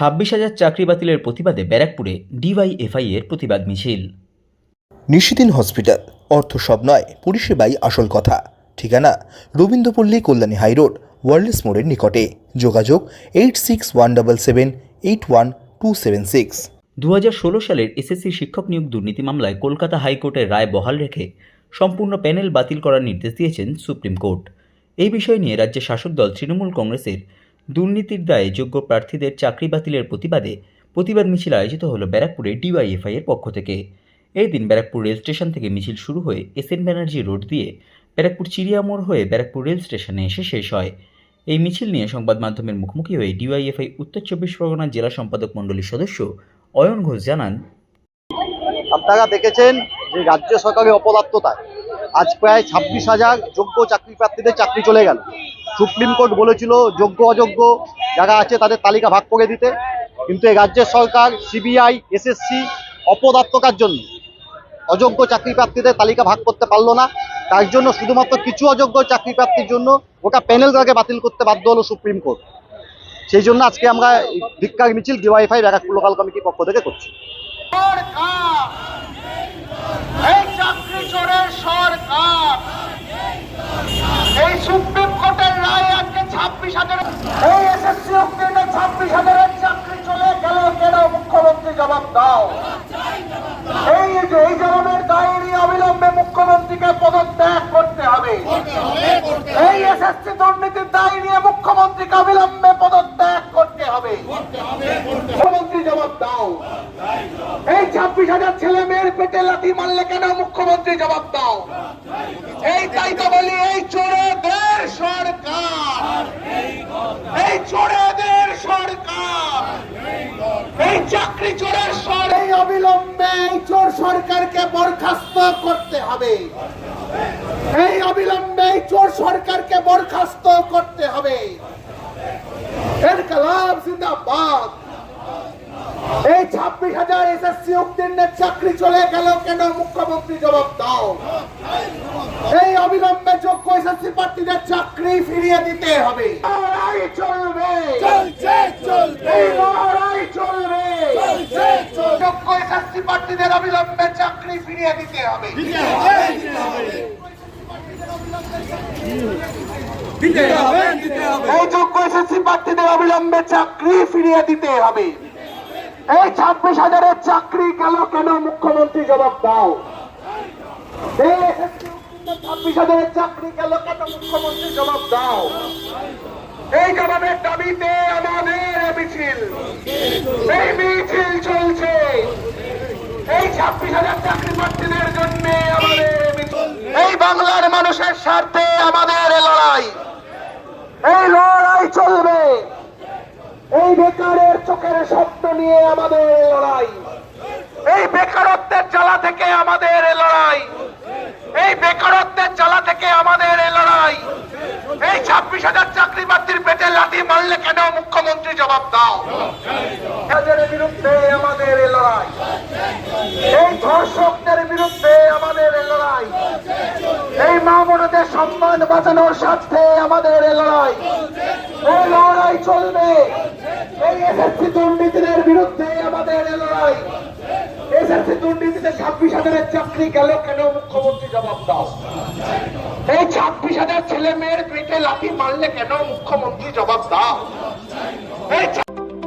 ছাব্বিশ হাজার চাকরি বাতিলের প্রতিবাদে ব্যারাকপুরে ডিওয়াইএফআই এর প্রতিবাদ মিছিল। নিশিদিন হসপিটাল অর্থ সব নয় পরিষেবাই আসল কথা। ঠিকানা রবীন্দ্রপল্লী কল্যাণী হাইরোড ওয়ার্ল্ডস মোড়ের নিকটে। যোগাযোগ eight six one double seven eight one two seven six. দু হাজার ষোলো সালের এসএসসি শিক্ষক নিয়োগ দুর্নীতি মামলায় কলকাতা হাইকোর্টের রায় বহাল রেখে সম্পূর্ণ প্যানেল বাতিল করার নির্দেশ দিয়েছেন সুপ্রিম কোর্ট। এই বিষয় নিয়ে রাজ্যের শাসক দল তৃণমূল কংগ্রেসের দুর্নীতির দায়ে যোগ্য প্রার্থীদের চাকরি বাতিলের প্রতিবাদে প্রতিবাদ মিছিল আয়োজিত হলো ব্যারাকপুরে ডিওয়াইএফআই এর পক্ষ থেকে। এই দিন ব্যারাকপুর রেল স্টেশন থেকে মিছিল শুরু হয়ে এস এন ব্যানার্জি রোড দিয়ে ব্যারাকপুর চিড়িয়ামোড় হয়ে ব্যারাকপুর রেল স্টেশনে এসে শেষ হয়। এই মিছিল নিয়ে সংবাদ মাধ্যমের মুখোমুখি হয়ে ডিওয়াইএফআই উত্তর চব্বিশ পরগনা জেলা সম্পাদক মণ্ডলীর সদস্য অয়ন ঘোষ জানান, আপনারা দেখেছেন যে রাজ্য সরকারের অপদার্থতায় আজ প্রায় ছাব্বিশ হাজার যোগ্য চাকরি প্রার্থীদের চাকরি চলে গেল। সুপ্রিম কোর্ট বলেছিল যোগ্য, অযোগ্য যারা আছে তাদের তালিকা ভাগ করে দিতে। কিন্তু এই রাজ্যের সরকার, সিবিআই, এসএসসি অপদার্থতার জন্য অযোগ্য চাকরি প্রার্থীদের তালিকা ভাগ করতে পারল না। তার জন্য শুধুমাত্র কিছু অযোগ্য চাকরি প্রার্থীর জন্য গোটা প্যানেলটাকে বাতিল করতে বাধ্য হলো সুপ্রিম কোর্ট। সেই জন্য আজকে আমরা এই ধিক্কার মিছিল ডিওয়াইফাই ব্যারাকপুর লোকাল কমিটির পক্ষ থেকে করছি। সরকার এই চাকরি চোরের সরকার এই সুপ্রিম কোর্টের রায় আজকে ছাব্বিশ হাজার এই এসএসসি উত্তীর্ণ ছাব্বিশ হাজারের চাকরি চলে গেল কেন মুখ্যমন্ত্রী জবাব দাও। এই যে, এই ধরনের দায়েরই অবিলম্বে মুখ্যমন্ত্রীকে পদত্যাগ করতে হবে। এই এসএসসি দুর্নীতির দায় নিয়ে মুখ্যমন্ত্রীকে অবিলম্বে পদত্যাগ করতে হবে। মুখ্যমন্ত্রী জবাব দাও। এই ছাব্বিশ হাজার ছেলে মেয়ের পেটে লাথি মারলে কেন মুখ্যমন্ত্রী জবাব দাও? এই তাই তো বলি, এই চোরেদের সরকার। এই চোরেদের সরকার। চাকরি চোরের সর এই অবিলম্বে এই চোর সরকারকে বরখাস্ত করতে হবে। এই অবিলম্বে এই চোর সরকারকে বরখাস্ত করতে হবে। এর কালাম জিন্দাবাদ। এই ছাব্বিশ হাজার এসএসসি উত্তীর্ণের চাকরি চলে গেল কেন? মুখ্যমন্ত্রী জবাব দাও। এই অবিলম্বে যোগ্য এসএসসি প্রার্থীদের চাকরি ফিরিয়ে দিতে হবে। চলবে চলছে চলবে। চলবে। যোগ্য এসএসসি প্রার্থীদের অবিলম্বে চাকরি ফিরিয়ে দিতে হবে। এই যোগ্য এসএসসি প্রার্থীদের অবিলম্বে চাকরি ফিরিয়ে দিতে হবে। এই ছাব্বিশ হাজারের চাকরি গেল কেন? মুখ্যমন্ত্রী জবাব দাও। এই ছাব্বিশ হাজারের চাকরি গেল কেন? মুখ্যমন্ত্রী জবাব দাও। এই জবাবের দাবিতে আমাদের এ মিছিল এই মিছিল চলছে এই ছাব্বিশ হাজার চাকরি প্রার্থীদের জন্য আমাদের এ মিছিল এই বাংলার মানুষের স্বার্থে আমাদের লড়াই। এই লড়াই চলবে। এই বেকারের চোখের স্বপ্ন নিয়ে আমাদের লড়াই। এই বেকারত্বের জ্বালা থেকে আমাদের লড়াই। এই বেকারত্বের জ্বালা থেকে আমাদের লড়াই। এই ছাব্বিশ হাজার চাকরি প্রার্থীর পেটে লাথি মারলে কেন মুখ্যমন্ত্রী জবাব দাও? বিরুদ্ধে আমাদের লড়াই। এই ধর্ষকদের বিরুদ্ধে আমাদের এই মা বোনদের সম্মান বাঁচানোর স্বার্থে আমাদের এ লড়াই। এই লড়াই চলবে। এই এসএসসি দুর্নীতির বিরুদ্ধে আমাদের এ লড়াই। এসএসসি ছাব্বিশ হাজারের চাকরি গেল কেন মুখ্যমন্ত্রী জবাব দাও। এই ছাব্বিশ হাজার ছেলে মেয়ের পেটে লাথি মারলে কেন মুখ্যমন্ত্রী জবাব দাও। এই